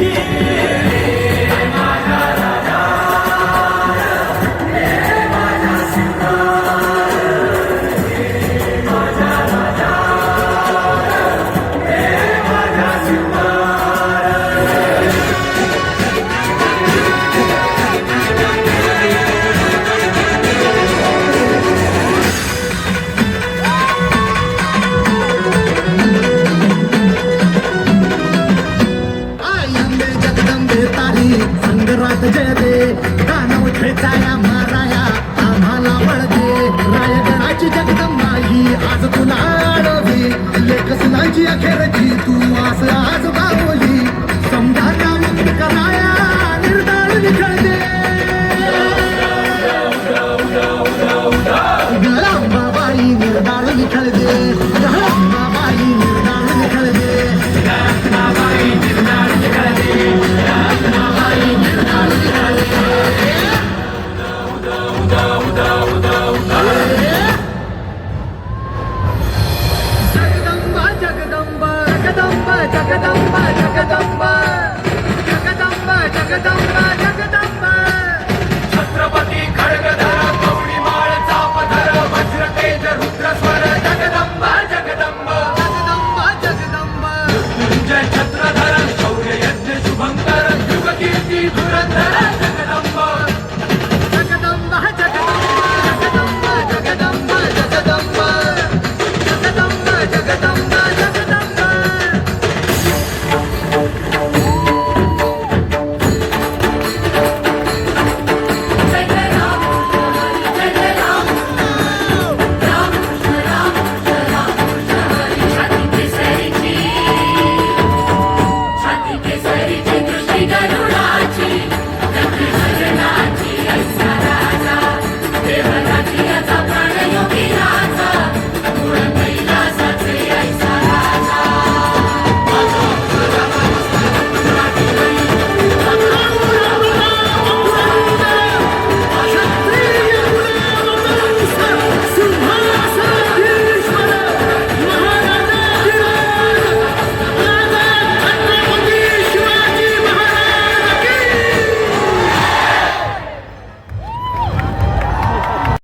Yeah. साथ जयदे दानव खेळताया माराया आम्हाला वळते. रायगडाची जगदंबाई आज तुला अडवी लेख सुनाची अखेरची